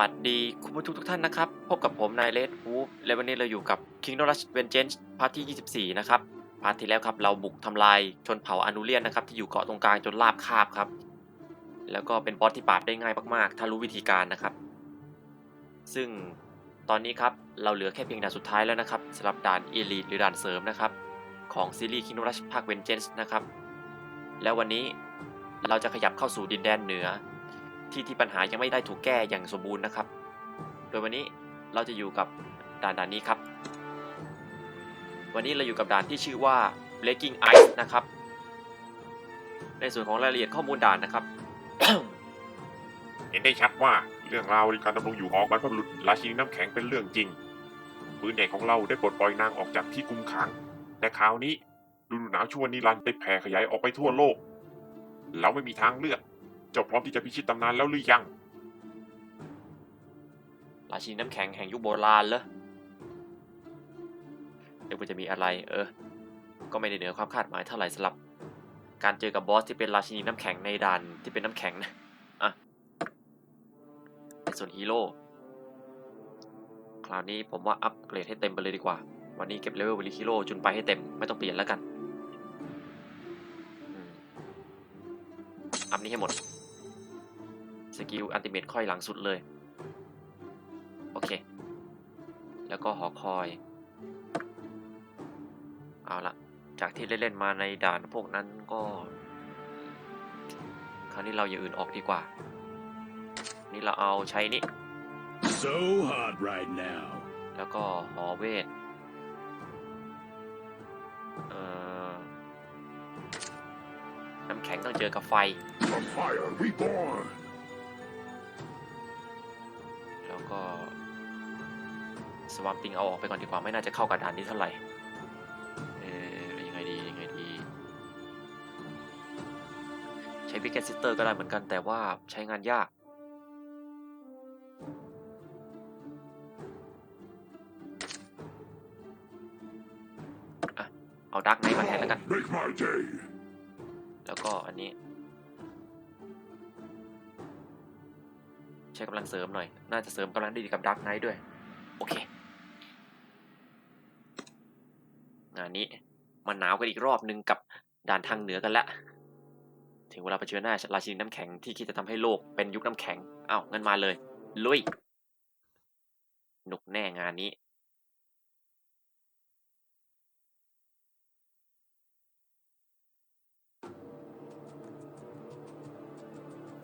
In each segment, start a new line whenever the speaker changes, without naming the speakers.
สวัสดีคุณผู้ชมทุกท่านนะครับ พบกับผมนายเลดฮูปและวันนี้เราอยู่กับ Kingdom Rush Vengeance พาร์ทที่ 24 นะครับพาร์ทที่แล้วครับเราบุกทำลายชนเผ่าอนูเลียนนะครับที่อยู่เกาะตรงกลางจนลาบคาบครับ แล้วก็เป็นบอสที่ปราบได้ง่ายมากๆ ถ้ารู้วิธีการนะครับ ซึ่งตอนนี้ครับเราเหลือแค่เพียงด่านสุดท้ายแล้วนะครับสำหรับด่าน Elite หรือด่านเสริมนะครับของซีรีส์ Kingdom Rush ภาค Vengeance นะครับแล้ววันนี้เราจะขยับเข้าสู่ดินแดนเหนือ ที่ที่ปัญหายังไม่ได้ถูกแก้อย่างสมบูรณ์นะครับ โดยวันนี้เราจะอยู่กับด่านด่านนี้ครับ วันนี้เราอยู่กับด่านที่ชื่อว่า Breaking Ice นะครับ ในส่วนของรายละเอียดข้อมูลด่านนะครับ
เห็นได้ชัดว่าเรื่องราวการดำรงอยู่ของบรรพบุรุษราชินีน้ำแข็งเป็นเรื่องจริงปืนเอกของเราได้ปลดปล่อยนางออกจากที่คุมขังแต่คราวนี้ฤดูหนาวชั่วนิรันดร์ได้แผ่ขยายออกไปทั่วโลก เราไม่มีทางเลือก จ้าพร้อมที่จะพิชิตตำนานแล้วหรือยัง
ราชินีน้ำแข็งแห่งยุคโบราณเหรอเดี๋ยวจะมีอะไร เออ ก็ไม่ได้เหนือความคาดหมายเท่าไหร่สำหรับ การเจอกับบอสที่เป็นราชินีน้ำแข็งในด่านที่เป็นน้ำแข็งนะอะในส่วนฮีโร่คราวนี้ผมว่าอัปเกรดให้เต็มไปเลยดีกว่า วันนี้เก็บเลเวลบริฮีโร่จนไปให้เต็มไม่ต้องเปลี่ยนแล้วกันอัพนี้ให้หมด สกิลอันติเมตค่อยหลังสุดเลย โอเค แล้วก็หอคอย เอาละจากที่เล่นๆมาในด่านพวกนั้นก็ คราวนี้เราอย่างอื่นออกดีกว่า นี่เราเอาใช้นี่
So hot right now.
แล้วก็หอเวทเอ่อน้ำแข็งต้องเจอกับไฟ สวามติงเอาออกไปก่อนดีกว่าไม่น่าจะเข้ากับด่านนี้เท่าไหร่เออยังไงดียังไงดี ใช้พิกเก็ตซิสเตอร์ก็ได้เหมือนกันแต่ว่าใช้งานยากอะเอาดักไนท์มาแทนแล้วกัน
Make my day.
แล้วก็อันนี้ ใช้กำลังเสริมหน่อย น่าจะเสริมกำลังได้ดีกับดักไนท์ด้วย โอเค งานนี้มันหนาวกันอีกรอบนึงกับด่านทางเหนือกันละ ถึงเวลาเผชิญหน้าราชินีน้ำแข็งที่คิดจะทำให้โลกเป็นยุคน้ำแข็งเอ้างั้นมาเลย ลุยหนุกแน่งานนี้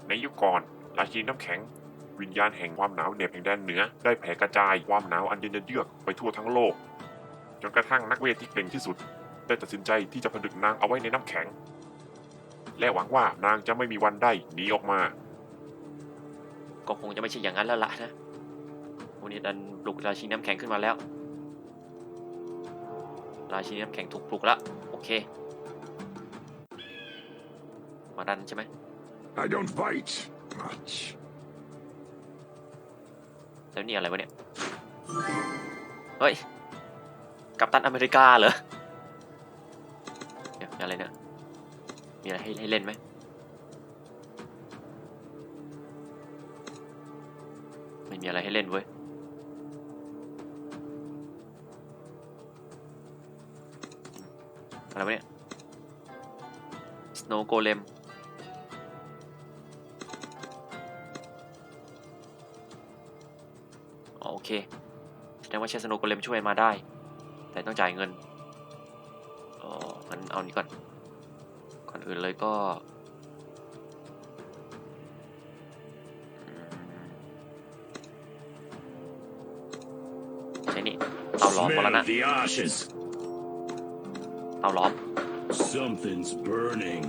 ในยุคก่อน ราชินีน้ำแข็ง วิญญาณแห่งความหนาวเหน็บแห่งแดนเหนือ ได้แผ่กระจายความหนาวอันเย็นเยือกไปทั่วทั้งโลก จนกระทั่งนักเวทที่เก่งที่สุด ได้ตัดสินใจที่จะผนึกนางเอาไว้ในน้ำแข็ง และหวังว่านางจะไม่มีวันได้หนีออกมา
ก็คงจะไม่ใช่อย่างนั้นแล้วล่ะนะวันนี้ดันปลุกราชินีน้ำแข็งขึ้นมาแล้ว ราชินีน้ำแข็งถูกปลุกแล้วโอเค มาดันใช่ไหม
I don't bite much.
แล้วนี่อะไรวะเนี่ย เฮ้ย กัปตันอเมริกาเหรอเดี๋ยวอะไรเนี่ย มีอะไรให้ให้เล่นไหมไม่มีอะไรให้เล่นเว้ย อะไรวะเนี่ย Snow Golem อ๋อโอเค แสดงว่าใช้สโนว์โกเลมช่วยมาได้ แต่ต้องจ่ายเงินอ๋องั้นเอานี้ก่อน ก่อนอื่นเลยก็อืมใช่นี่เตาหลอมหมดแล้ว
Smell
นะ
the ashes.
เตาหลอม
Something's burning.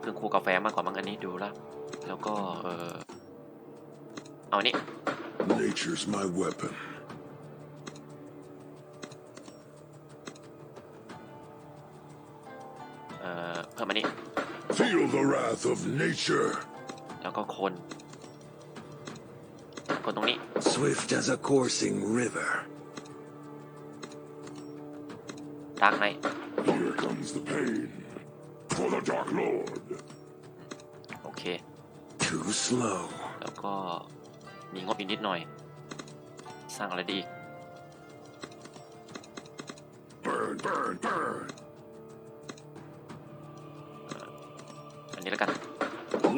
เครื่องคั่วกาแฟมากกว่ามั้งอันนี้ดูแล้ว แล้วก็เออเอาอันนี้
Nature's my weapon. Feel the wrath of nature.
แล้วก็คน คนตรงนี้
Swift as a coursing river.
ดักไน
Here comes the pain. For the Dark Lord.
โอเค
Too slow.
แล้วก็มีงบอีกนิดหน่อย สร้างอะไรดีอีก
Burn, burn, burn.
นนี้แล้วกัน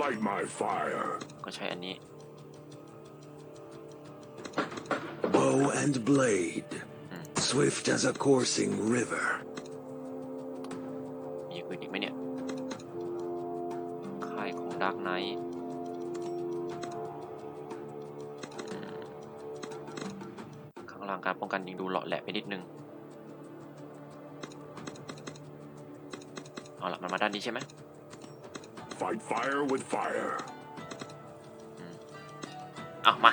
Light my fire.
ก็ใช้อันนี้
Bow and blade.
Hmm.
Swift as a coursing river.
มีปืนอีกไหมเนี่ยค่ายของดาร์กไนท์ข้างล่างการป้องกันยิงดูเหลาะแหละไปนิดนึง เอาละมันมาด้านนี้ใช่ไหม
Fight fire with fire.
เอามา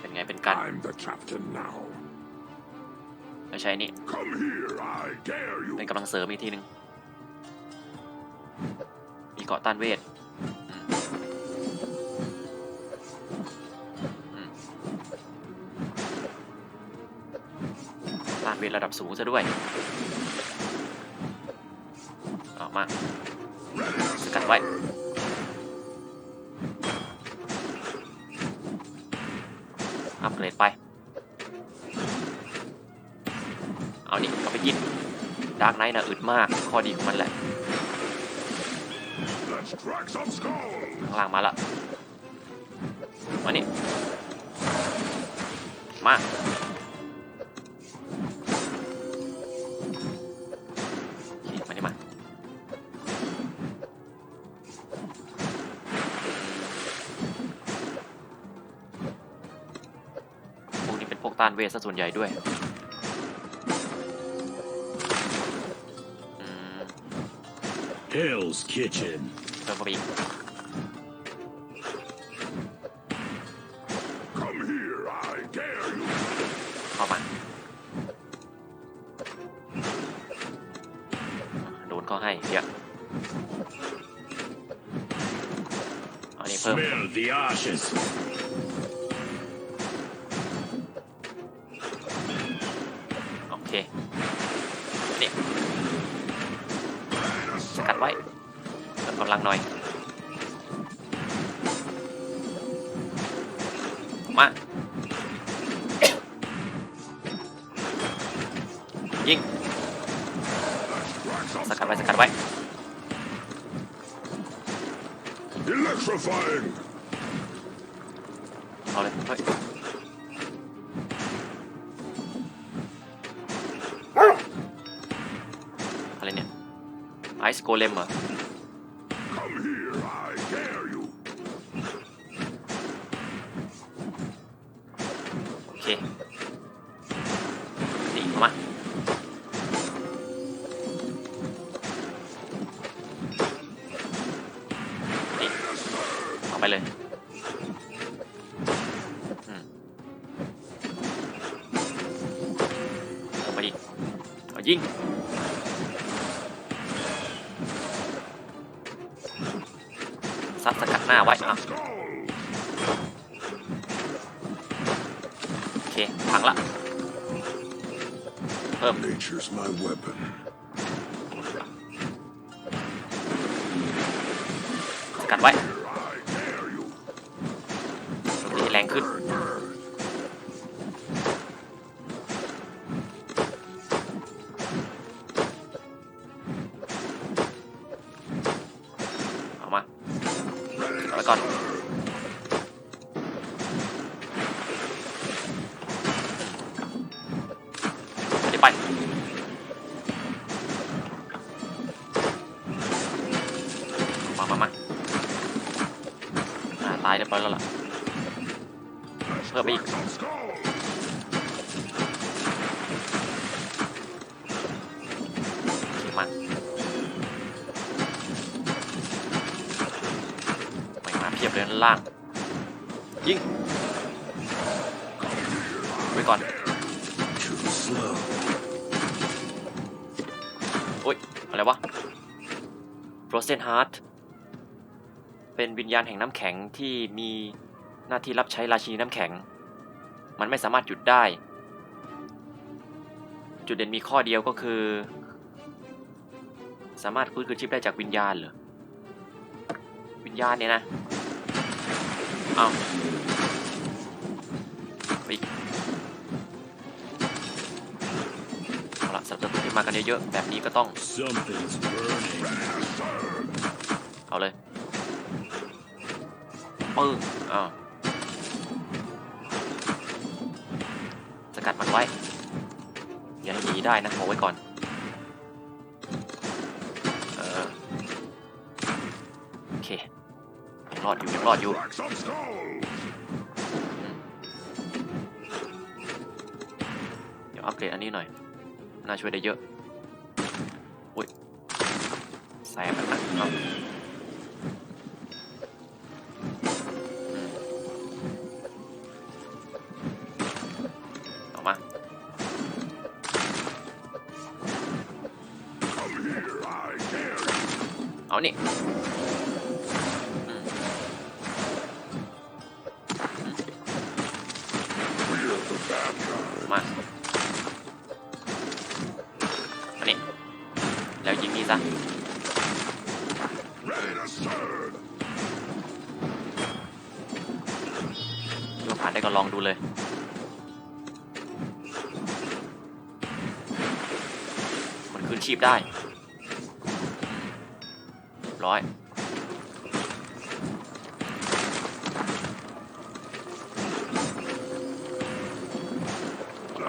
เป็นไงเป็นกัน
I'm the captain now.
ไม่ใช่นี่
Come here, I dare you.
เป็นกำลังเสริมอีกทีหนึ่งมีเกาะต้านเวทอืมอืมต้านเวทระดับสูงซะด้วยเอามาสกัด ไว้อัปเกรดไป เอานี่เอาไปยิงดาร์กไนท์น่ะอึดมาก ข้อดีของมันแหละ ข้างล่างมาละมานี่มา กนี้เป็นพวกต้านเวทซะส่วนใหญ่ด้วยอืม
Hell's Kitchen.
เพิ่มเข้าไปอีก
Come here, I dare you.
เข้ามาโดนเขาให้เยอะเอานี่เพิ่ม
Smell the ashes.
มายิง
Crack some
สกัดไว้สกัดไว้
Electrifying.
เอาเลยเฮ้ยอะไรเนี่ยไอซ์โกเลมเหรอ เอาไปอีกเอายิงซัดสกัดหน้าไว้อะ
Skulls.
โอเคพังละ เพิ่ม
Nature's my weapon.
สกัดไว้ายเรียบร้อยแล้วล่ะ
Let's
Let me-
crack some skulls.
โอเคมาไม่มาเพียบเลยล่าง ยิงไว้ก่อนโอ้ย อะไรวะ Frozen Heart เป็นวิญญาณแห่งน้ำแข็งที่มีหน้าที่รับใช้ราชีน้ำแข็ง มันไม่สามารถหยุดได้ จุดเด่นมีข้อเดียวก็คือ สามารถฟื้นคืนชีพได้จากวิญญาณเหรอ วิญญาณเนี่ยนะ เอาไปเอาละสับสนที่มากันเยอะๆแบบนี้ก็ต้อง เอาเลย ปึ้งอ้าวสกัดมันไว้อย่าให้หนีได้นะบอกไว้ก่อนเออโอเคยังรอดอยู่ยังรอดอยู่เดี๋ยวอัปเกรดอันนี้หน่อยน่าช่วยได้เยอะ อามา
Come here, I dare you!
เอานี่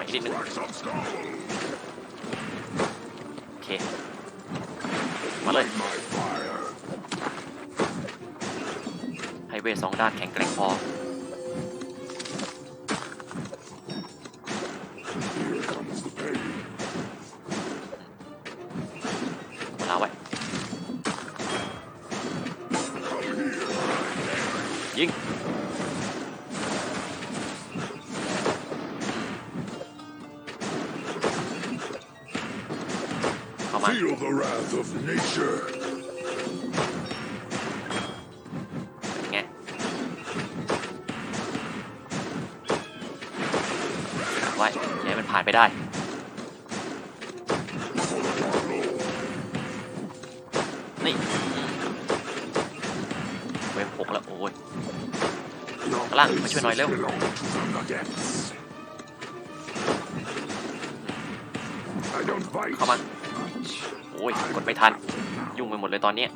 อีกนิดนึงโอเค มาเลยไฮเวย์สองด้านแข็งแกร่งพอ
นี่
เวฟหกแล้ว
โอ้
ยกระล่างมาช่วยหน่อย
เร็ว
เข้ามา โอ้ย กดไม่ทัน ยุ่งไปหมดเลยตอนนี้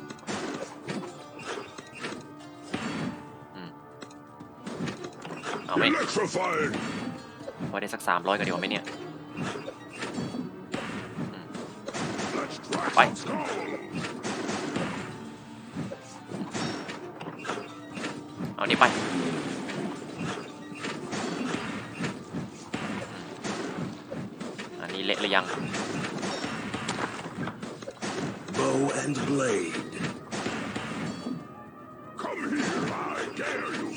เอาไหมว่าได้สักสามร้อยกันดีกว่าไหมเนี่ย ไป
Bow and blade.
Come here, I dare you!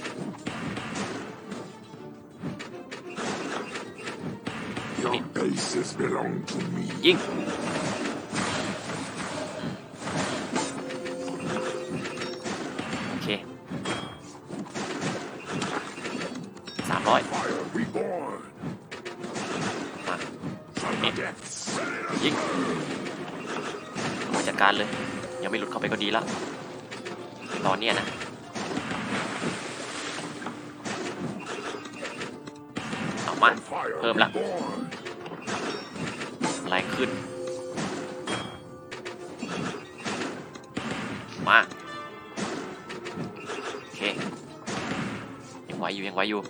Your bases belong to me.
ยิ ก็ดีแล้วตอนเนี้ยนะเอามาเพิ่มละแรงขึ้น มาโอเคยังไหวอยู่ยังไหวอยู่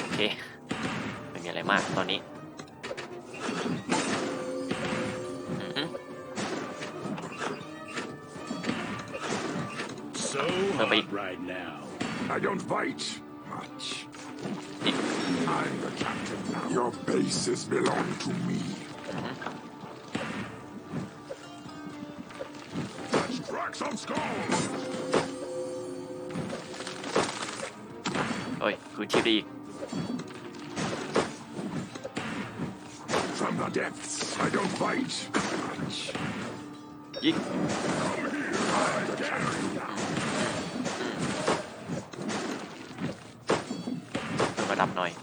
โอเคไม่มีอะไรมากตอนนี้
So
But we-
hot right now.
I don't bite much.
นี่
I'm the captain now. Your bases belong to me.
อือฮึ
Let's crack some skulls!
เอ้ย คืนชีพได้อีก
From the depths. I don't bite much.
ยิง น่อย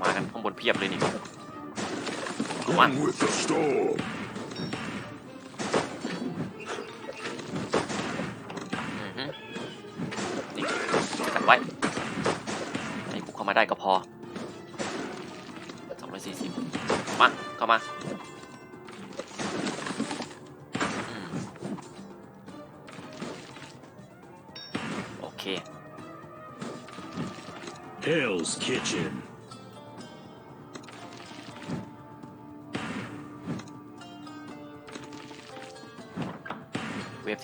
มากันข้างบนเพียบเลยนี่เอามา
Going with the storm.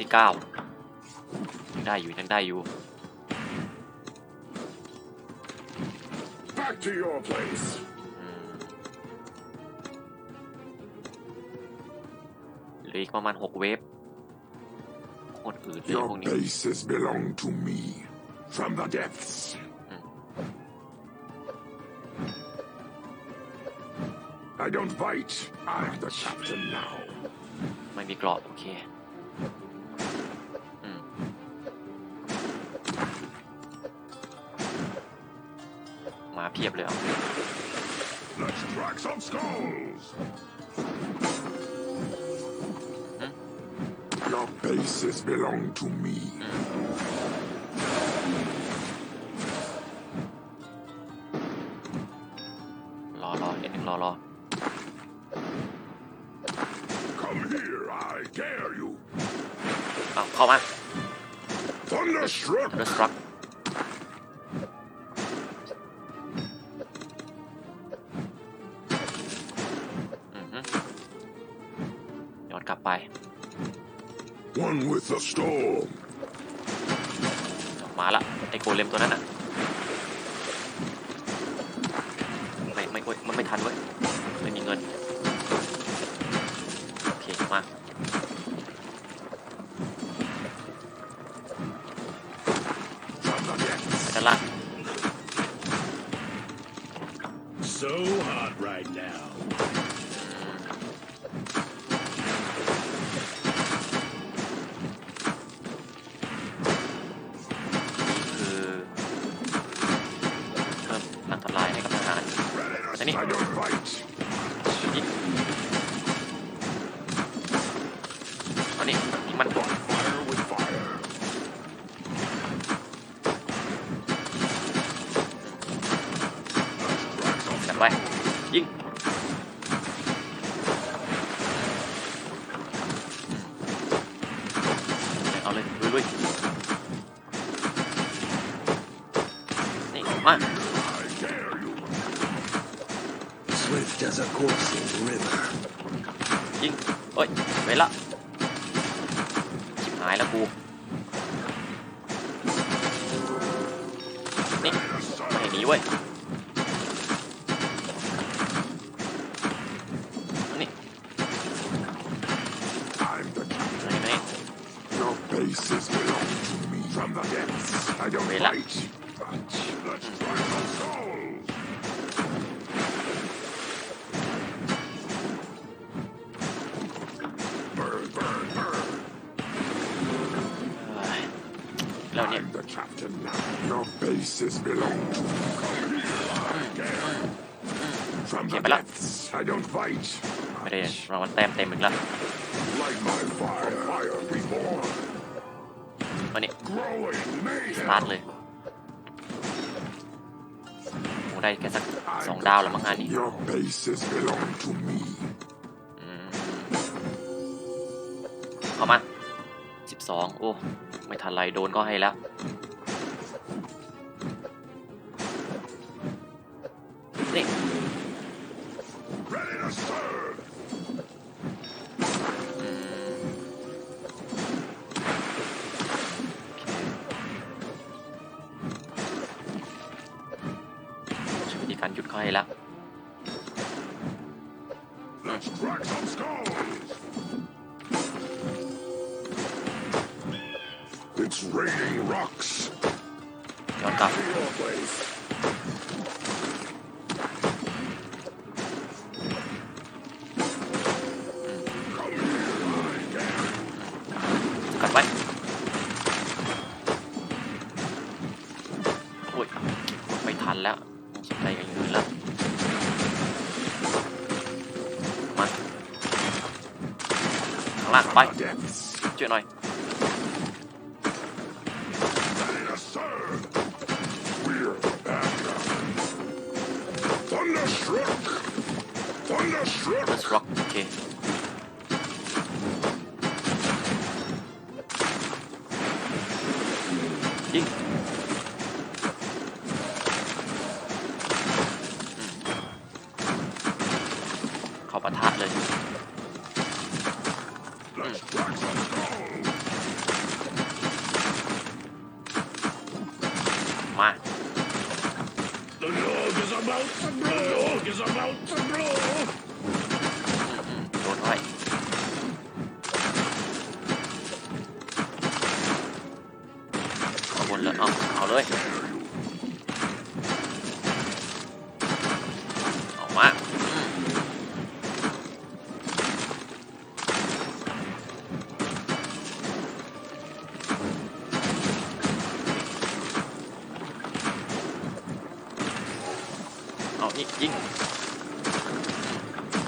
เวฟที่เก้ายังได้อยู่ยังได้อยู่
Back to your place.
อืมเหลืออีกประมาณหกเวฟโคตรอืดเลย
Your
พวกนี้
bases belong to me. From the depths. I don't bite. I'm the captain now.
ไม่มีเกรอบโอเค เพียบเลยเอา
Let's crack some skulls. Your bases belong to me.
รอรอเอ็นหนึ่งรอรอ
Come here, I dare you.
เอาเข้ามา
Thunderstruck.
เดสตรัก
One with the storm.
มาละไอโกเลมตัวนั้นอะไม่ไม่โอ้ยมันไม่ทันเว้ยไม่มีเงินโอเคมา
From the depths.
ไปด้านล่าง
So hot right now.
เอ้ยไปละชิบหายแล้วกูนี่ไม่หนีเว้ย ไม่ได้รางวัลแต้มเต็มอีกแล้ว
Light my fire. Fire reborn.
มานี่
Growing
สตาร์ท
mayhem.
เลยโอ้ได้แค่สักสองดาวแล้วมั้งงานนี้
Your bases belong to me.
อืมเข้ามาสิบสองโอ้ ไม่ทันไรโดนก็ให้แล้ว ย้อนกลับ
To your place. Come here, I dare.
กลับไว้โอ้ยไม่ทันแล้วสนใจอย่างอื่แล้วมาข้างล่างไปช่วยหน่อย เขาปะทะเลย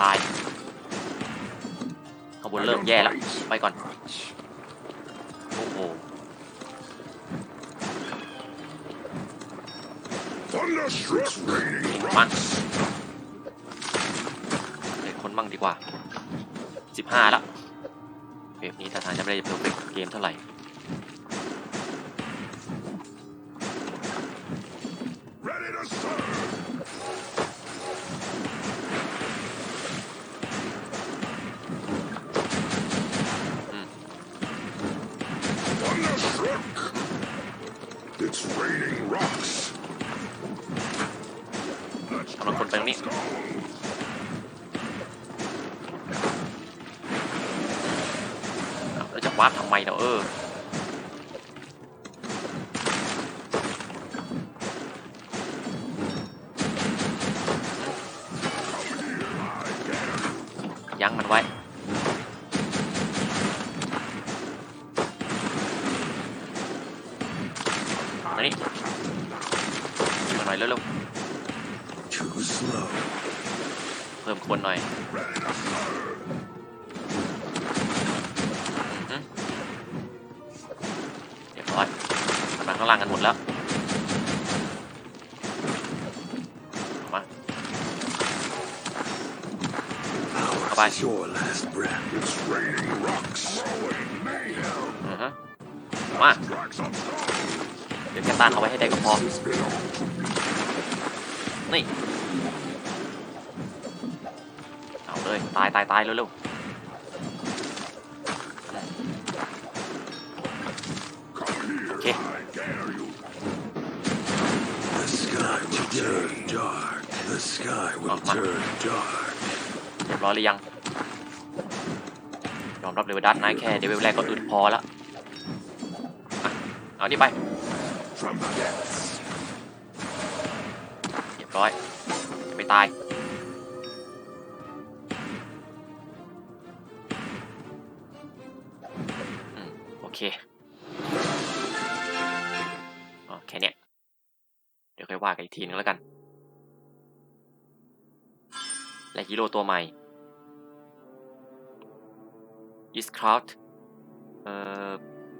ตายขบวนเริ่มแย่แล้วไปก่อน โอ้โหมั่ง
rocks!
เด็กคนมั่งดีกว่าสิบห้าแล้วเกมนี้ท่าทางจะไม่ได้เพอร์เฟกเกมเท่าไหร่ วแล้วจะวาทำไมเนาะเออ ฮะ มา เดี๋ยวแค่ต้านเอาไว้ให้ได้ก็พอ นี่ เอาเลย ตายตายตายเร็ว
Come here,
Okay.
I dare you!
The sky will turn dark. The sky will turn dark.
เรียบร้อยหรือยัง ยอมรับเลยว่าดัตนายแค่เดเวลแรกก็อึดพอแล้วอะ เอานี่ไปเรียบร้อยจะไม่ตายอโอเคอ๋อแค่เนี้ยเดี๋ยวค่อยว่ากันอีกทีนึงแล้วกัน และฮีโร่ตัวใหม่ e a s t c r o u d เอ่อ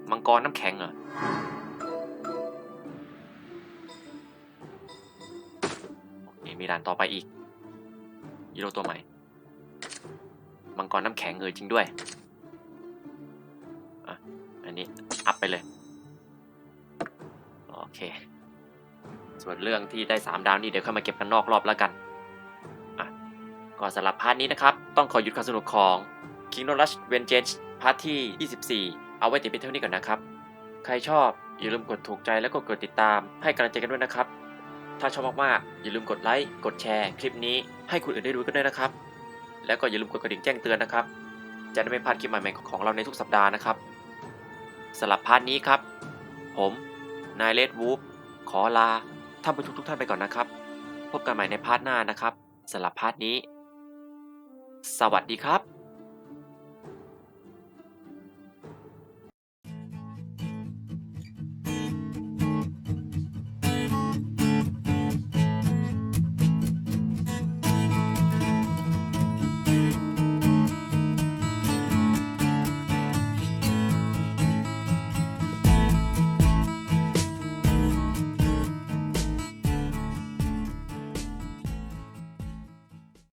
มังกรน้ำแข็งเหรอ มีด่านต่อไปอีกฮีโร่ตัวใหม่ มังกรน้ำแข็งเออจริงด้วยอะอันนี้ อัพไปเลย โอเค ส่วนเรื่องที่ได้ 3 ดาวนี่เดี๋ยวค่อยมาเก็บกันนอกรอบแล้วกันอะก่อนสำหรับพาร์ทนี้นะครับ ต้องขอหยุดความสนุกของ Kingdom Rush Vengeance พาร์ทที่ 24 เอาไว้แต่เพียงเท่านี้ก่อนนะครับ ใครชอบอย่าลืมกดถูกใจแล้วก็กดติดตามให้กำลังใจกันด้วยนะครับ ถ้าชอบมากๆอย่าลืมกดไลค์กดแชร์ คลิปนี้ให้คนอื่นได้ดูกันด้วยนะครับ แล้วก็อย่าลืมกดกระดิ่งแจ้งเตือนนะครับ จะได้ไม่พลาดคลิปใหม่ๆของเราในทุกสัปดาห์นะครับสำหรับพาร์ทนี้ครับ ผมนายเลดวูฟขอลาท่านผู้ชมทุกท่านไปก่อนนะครับ พบกันใหม่ในพาร์ทหน้านะครับสำหรับพาร์ทนี้ สวัสดีครับ